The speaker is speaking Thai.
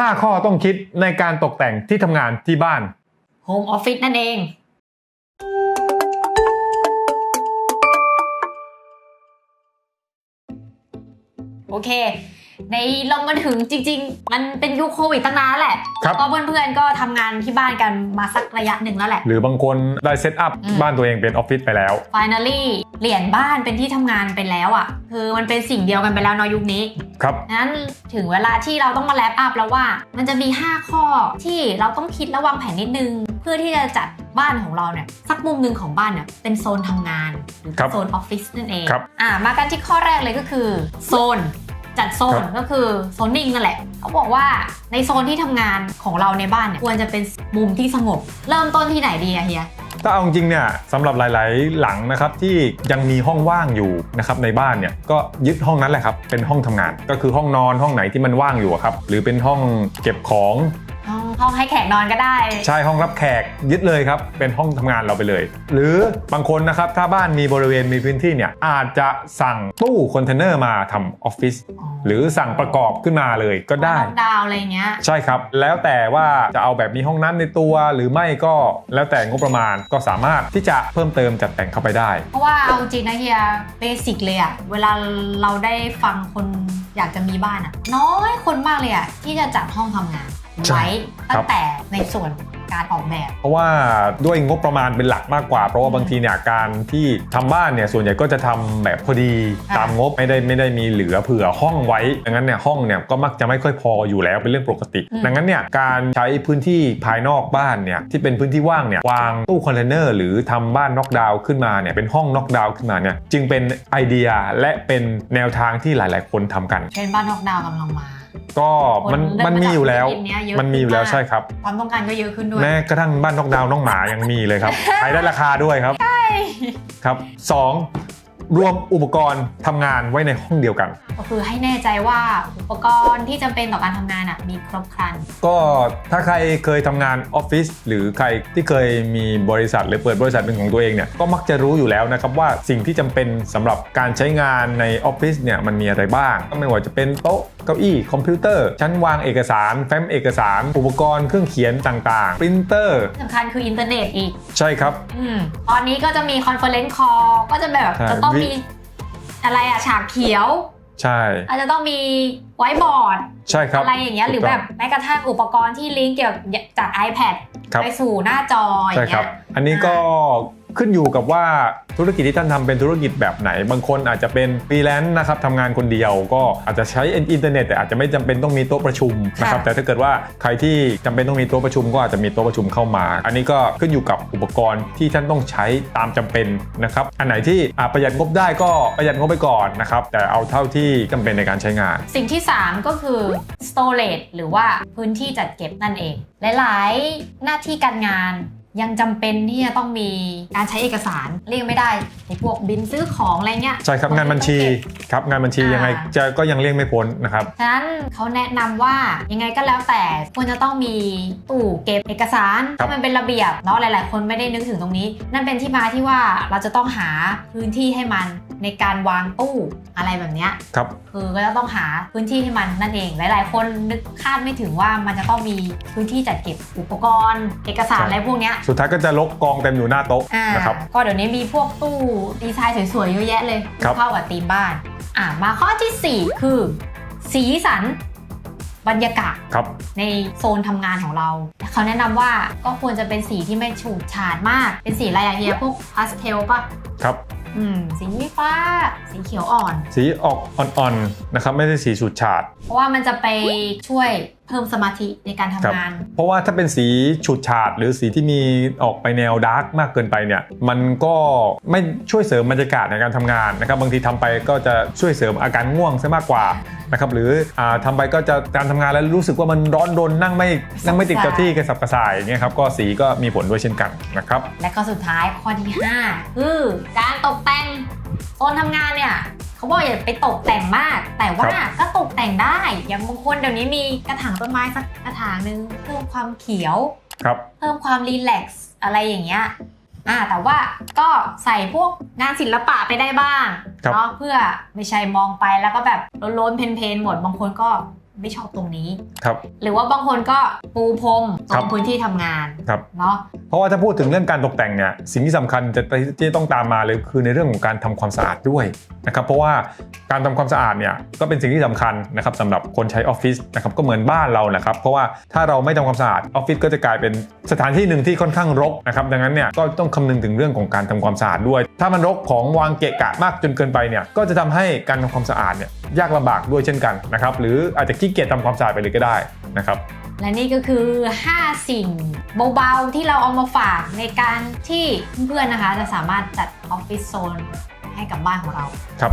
5 ข้อต้องคิดในการตกแต่งที่ทำงานที่บ้าน โฮมออฟฟิศนั่นเอง โอเค ในเรามาถึงจริง ๆ มันเป็นยุคโควิดตั้งนานแล้วแหละครับ ก็เพื่อนๆก็ทำงานที่บ้านกันมาสักระยะหนึ่งแล้วแหละ หรือบางคนได้เซตอัพอืม บ้านตัวเองเป็นออฟฟิศไปแล้ว finally เปลี่ยนบ้านเป็นที่ทำงานไปแล้วอะ่ะ คือมันเป็นสิ่งเดียวกันไปแล้วเนาะยุคนี้ ครับ นั้นถึงเวลาที่เราต้องมาแลปอัพแล้วว่า มันจะมี 5 ข้อที่เราต้องคิดและวางแผนนิดนึง เพื่อที่จะจัดบ้านของเราเนี่ยสักมุมหนึ่งของบ้านเนี่ยเป็นโซนทำงาน หรือครับโซนออฟฟิศนั่นเองครับ อ่ามากันที่ข้อแรกเลยก็คือ โซน จัดโซนครับก็คือโซนนิ่งนั่นแหละ เขาบอกว่าในโซนที่ทำงานของเราในบ้านเนี่ยควรจะเป็นมุมที่สงบ เริ่มต้นที่ไหนดีอะเฮีย ถ้าเอาจริงๆเนี่ยสำหรับหลาย ๆ หลังนะครับที่ยังมีห้องว่างอยู่นะครับในบ้านเนี่ยก็ยึดห้องนั้นแหละครับเป็นห้องทำงาน ก็คือห้องนอนห้องไหนที่มันว่างอยู่อะครับหรือเป็นห้องเก็บของ ห้องห้องให้แขกนอนก็ได้ ใช่ห้องรับแขกยึดเลยครับ เป็นห้องทำงานเราไปเลย หรือบางคนนะครับถ้าบ้านมีบริเวณมีพื้นที่เนี่ยอาจจะสั่งตู้คอนเทนเนอร์มาทำออฟฟิศหรือสั่งประกอบขึ้นมาเลยก็ได้ล็อกดาวน์อะไรเงี้ย ใช่ครับ แล้วแต่ว่าจะเอาแบบมีห้องน้ำในตัวหรือไม่ก็แล้วแต่งบประมาณก็สามารถที่จะเพิ่มเติมจัดแต่งเข้าไปได้ เพราะว่าเอาจริงนะเฮียเบสิกเลยอะเวลาเราได้ฟังคนอยากจะมีบ้านอะน้อยคนมากเลยอะที่จะจัดห้องทำงานใช่ ไว้ครัตั้บงแต่ในส่วนการออกแบบ เพราะว่าด้วยงบประมาณเป็นหลักมากกว่า เพราะว่าบางทีเนี่ยการที่ทำบ้านเนี่ยส่วนใหญ่ก็จะทำแบบพอดีค่ะตามงบไม่ได้ไม่ได้มีเหลือเผื่อห้องไว้ดังนั้นเนี่ยห้องเนี่ยก็มักจะไม่ค่อยพออยู่แล้วเป็นเรื่องปกติ ดังนั้นเนี่ยการใช้พื้นที่ภายนอกบ้านเนี่ยที่เป็นพื้นที่ว่างเนี่ยวางตู้คอนเทนเนอร์หรือทำบ้านน็อกดาวน์ขึ้นมาเนี่ยเป็นห้องน็อกดาวน์ขึ้นมาเนี่ยจึงเป็นไอเดียและเป็นแนวทางที่หลาย ๆ คนทำกันเทรนด์บ้านนอกดาวน์กำลังมา ก็มันคนเริ่มมันมีอยู่แล้วมาจากธุรกิจเนี้ยเยอะมันมีอยู่แล้วขึ้นมากใช่ครับ ความต้องการก็เยอะขึ้นด้วยแม้กระทั่งบ้านนอกดาวน์น้องหมายังมีเลยครับ ขายได้ราคาด้วยครับครับสองรวมอุปกรณ์ทำงานไว้ในห้องเดียวกัน ก็คือให้แน่ใจว่าอุปกรณ์ที่จำเป็นต่อการทำงานอะมีครบครัน ก็ถ้าใครเคยทำงานออฟฟิศหรือใครที่เคยมีบริษัทหรือเปิดบริษัทเป็นของตัวเองเนี่ยก็มักจะรู้อยู่แล้วนะครับว่าสิ่งที่จำเป็นสำหรับการใช้งานในออฟฟิศเนี่ยมันมีอะไรบ้างก็ไม่ว่าจะเป็นโต๊ะเก้าอี้คอมพิวเตอร์ ชั้นวางเอกสาร แฟ้มเอกสาร อุปกรณ์เครื่องเขียนต่างๆปรินเตอร์สำคัญคืออินเทอร์เน็ตอีก ใช่ครับ อืมตอนนี้ก็จะมีคอนเฟอเรนซ์คอลก็จะแบบใช่จะต้องวิ มีอะไรอะฉากเขียว ใช่ อาจจะต้องมีไวท์บอร์ดใช่ครับอะไรอย่างเงี้ยหรือถูกแบต้งบแม้กระทั่งอุปกรณ์ที่ลิงก์เกี่ยวกับจาก iPad ครับไปสู่หน้าจออใช่ย่างครัเงี้บยอันนี้ก็ ขึ้นอยู่กับว่าธุรกิจที่ท่านทำเป็นธุรกิจแบบไหน บางคนอาจจะเป็นฟรีแลนซ์นะครับทำงานคนเดียวก็อาจจะใช้อินเทอร์เน็ตแต่อาจจะไม่จำเป็นต้องมีโต๊ะประชุมนะครับค่ะแต่ถ้าเกิดว่าใครที่จำเป็นต้องมีโต๊ะประชุม ก็อาจจะมีโต๊ะประชุมเข้ามา อันนี้ก็ขึ้นอยู่กับอุปกรณ์ที่ท่านต้องใช้ตามจำเป็นนะครับอันไหนที่อะประหยัดงบได้ก็ประหยัดงบไปก่อนนะครับแต่เอาเท่าที่จำเป็นในการใช้งาน สิ่งที่ 3 ก็คือ storage หรือว่าพื้นที่จัดเก็บนั่นเอง หลาย ๆ หน้าที่การงาน ยังจำเป็นที่จะต้องมีการใช้เอกสารเรียกไม่ได้ไอ้พวกบินซื้อของอะไรเงี้ยใช่ครับงานบัญชี ครับงานบัญชีอ่ายัยังไงจะก็ยังเลี่ยงไม่พ้นนะครับฉะนั้นเขาแนะนำว่ายังไงก็แล้วแต่ควรจะต้องมีตู้เก็บเอกสารครับให้มันเป็นระเบียบเนาะหลาย ๆ คนไม่ได้นึกถึงตรงนี้ นั่นเป็นที่มาที่ว่าเราจะต้องหาพื้นที่ให้มันในการวางตู้อะไรแบบเนี้ยครับคือก็จะต้องหาพื้นที่ให้มันนั่นเอง หลาย ๆ คนนึกคาดไม่ถึงว่ามันจะต้องมีพื้นที่จัดเก็บอุปกรณ์ เอกสารใช่อะไรพวกเนี้ยสุดท้ายก็จะลกกองเต็มอยู่หน้าโต๊ะอ่านะครับก็เดี๋ยวนี้มีพวกตู้ดีไซน์สวย ๆ เยอะแยะเลยครับเข้ากับธีมบ้าน อ่ามาข้อทีสี่ 4 คือ สีสันบรรยากาศครับ ในโซนทำงานของเรา เขาแนะนำว่าก็ควรจะเป็นสีที่ไม่ฉูดฉาดมาก เป็นสีอะไรอะเฮียพวกพาสเทลป่ะครับอืมสีฟ้า สีเขียวอ่อน สีออกอ่อนๆนะครับไม่ใช่สีฉูดฉาด เพราะว่ามันจะไปช่วย เพิ่มสมาธิในการทำครับงาน เพราะว่าถ้าเป็นสีฉูดฉาดหรือสีที่มีออกไปแนวดาร์กมากเกินไปเนี่ยมันก็ไม่ช่วยเสริมบรรยากาศในการทำงานนะครับบางทีทำไปก็จะช่วยเสริมอาการง่วงซะมากกว่านะครับหรืออาทำไปก็จะการทำงานแล้วรู้สึกว่ามันร้อนรนนั่งไม่นั่งไม่ติดกับที่กระสับกระส่ายอย่างเงี้ยครับก็สีก็มีผลด้วยเช่นกันนะครับและก็สุดท้ายข้อที่5คือการตกแต่งโซนทำงานเนี่ย เขาบอกอย่าไปตกแต่งมาก แต่ว่าครับก็ตกแต่งได้ อย่างบางคนเดี๋ยวนี้มีกระถางต้นไม้สักกระถางหนึ่งเพิ่มความเขียว ครับ เพิ่มความรีแลกซ์อะไรอย่างเงี้ยอ่าแต่ว่าก็ใส่พวกงานศิลปะไปได้บ้างครับเนาะเพื่อไม่ใช่มองไปแล้วก็แบบโล้นๆเพนๆหมดบางคนก็ไม่ชอบตรงนี้ครับหรือว่าบางคนก็ปูพรมตครัรบงพื้นที่ทำงานครับเนาะเพราะว่าถ้าพูดถึงเรื่องการตกแต่งเนี่ยสิ่งที่สำคัญจะที่ต้องตามมาเลยคือในเรื่องของการทำความสะอาดด้วยนะครับเพราะว่าการทำความสะอาดเนี่ยก็เป็นสิ่งที่สำคัญนะครับสำหรับคนใช้ออฟฟิศนะครับก็เหมือนบ้านเรานะครับเพราะว่าถ้าเราไม่ทำความสะอาดออฟฟิศก็จะกลายเป็นสถานที่หนึ่งที่ค่อนข้างรกนะครับดังนั้นเนี่ยก็ต้องคำนึงถึงเรื่องของการทำความสะอาดด้วย ถ้ามันรกของวางเกะกะมากจนเกินไปเนี่ยก็จะทำให้การทำความสะอาดเนี่ยยากลำบากด้วยเช่นกันนะครับหรืออาจจะขี้เกียจทำความสะอาดไปเลยก็ได้นะครับและนี่ก็คือ 5 สิ่งเบาๆที่เราเอามาฝากในการที่เพื่อนๆนะคะจะสามารถจัดออฟฟิศโซน ให้กับบ้านของเรา ครับ